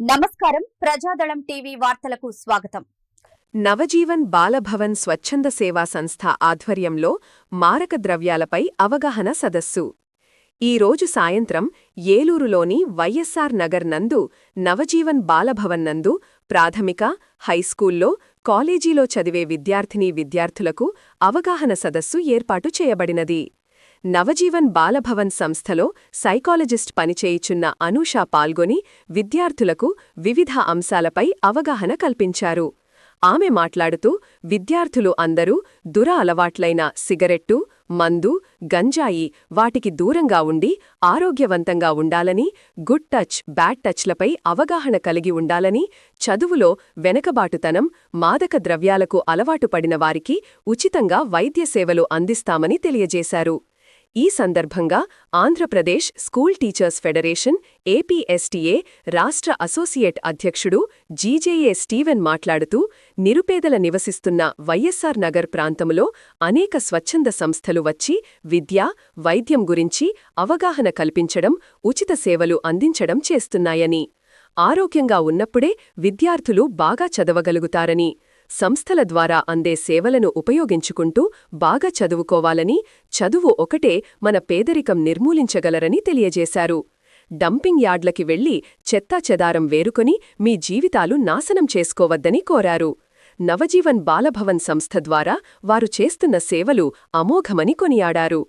నమస్కారం. ప్రజాదళం టీవీ వార్తలకు స్వాగతం. నవజీవన్ బాలభవన్ స్వచ్ఛంద సేవా సంస్థ ఆధ్వర్యంలో మారక ద్రవ్యాలపై అవగాహన సదస్సు. ఈ రోజు సాయంత్రం ఏలూరులోని వైఎస్సార్ నగర్ నందు నవజీవన్ బాలభవన్ నందు ప్రాథమిక హైస్కూల్లో కాలేజీలో చదివే విద్యార్థినీ విద్యార్థులకు అవగాహన సదస్సు ఏర్పాటు చేయబడినది. నవజీవన్ బాలభవన్ సంస్థలో సైకాలజిస్ట్ పనిచేయుచున్న అనూష పాల్గొని విద్యార్థులకు వివిధ అంశాలపై అవగాహన కల్పించారు. ఆమె మాట్లాడుతూ విద్యార్థులు అందరూ దుర అలవాట్లైన సిగరెట్టు మందు గంజాయి వాటికి దూరంగా ఉండి ఆరోగ్యవంతంగా ఉండాలని గుడ్ టచ్ బ్యాడ్ టచ్లపై అవగాహన కలిగి ఉండాలని చదువులో వెనకబాటుతనం మాదక ద్రవ్యాలకు అలవాటు పడిన వారికి ఉచితంగా వైద్య సేవలు అందిస్తామని తెలియజేశారు. ఈ సందర్భంగా Andhra Pradesh school teachers federation APSTA రాష్ట్ర అసోసియేట్ అధ్యక్షుడు జీజేఏ స్టీవెన్ మాట్లాడుతూ నిరుపేదల నివసిస్తున్న వైఎస్సార్ నగర్ ప్రాంతములో అనేక స్వచ్ఛంద సంస్థలు వచ్చి విద్య వైద్యం గురించి అవగాహన కల్పించడం ఉచిత సేవలు అందించడం చేస్తున్నాయని. ఆరోగ్యంగా ఉన్నప్పుడే విద్యార్థులు బాగా చదవగలుగుతారని సంస్థల ద్వారా అందే సేవలను ఉపయోగించుకుంటూ బాగా చదువుకోవాలని చదువు ఒకటే మన పేదరికం నిర్మూలించగలరని తెలియజేశారు. డంపింగ్ యార్డ్లకి వెళ్ళి చెత్తాచెదారం వేరుకొని మీ జీవితాలు నాశనం చేసుకోవద్దని కోరారు. నవజీవన్ బాలభవన్ సంస్థ ద్వారా వారు చేస్తున్న సేవలు అమోఘమని కొనియాడారు.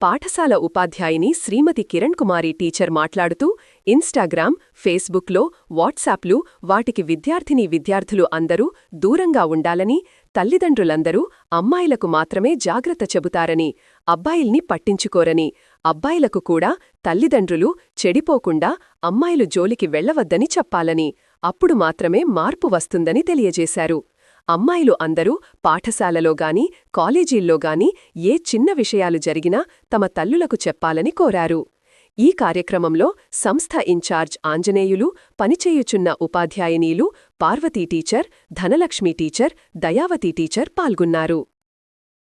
పాఠశాల ఉపాధ్యాయిని శ్రీమతి కిరణ్ కుమారి టీచర్ మాట్లాడుతూ ఇన్స్టాగ్రామ్ ఫేస్బుక్లో వాట్సాప్లు వాటికి విద్యార్థిని విద్యార్థులు అందరూ దూరంగా ఉండాలని తల్లిదండ్రులందరూ అమ్మాయిలకు మాత్రమే జాగ్రత్త చెబుతారని అబ్బాయిల్ని పట్టించుకోరని అబ్బాయిలకు కూడా తల్లిదండ్రులు చెడిపోకుండా అమ్మాయిలు జోలికి వెళ్ళవద్దని చెప్పాలని అప్పుడు మాత్రమే మార్పు వస్తుందని తెలియజేశారు. అమ్మాయిలు అందరూ పాఠశాలలో గాని కాలేజీల్లో గాని ఏ చిన్న విషయాలు జరిగినా తమ తల్లులకు చెప్పాలని కోరారు. ఈ కార్యక్రమంలో సంస్థ ఇన్ఛార్జ్ ఆంజనేయులు పనిచేయుచున్న ఉపాధ్యాయనీలు Parvati teacher Dhanalakshmi teacher Dayavati teacher పాల్గొన్నారు.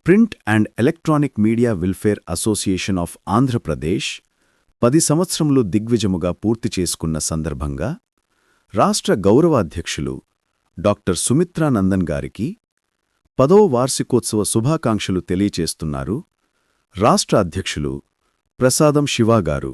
Print and electronic media welfare association of Andhra Pradesh పది సంవత్సరములు దిగ్విజముగా పూర్తి చేసుకున్న సందర్భంగా రాష్ట్ర గౌరవాధ్యక్షులు డాక్టర్ సుమిత్రానందన్ గారికి పదో వార్షికోత్సవ శుభాకాంక్షలు తెలియచేస్తున్నారు రాష్ట్ర అధ్యక్షులు ప్రసాదం శివాగారు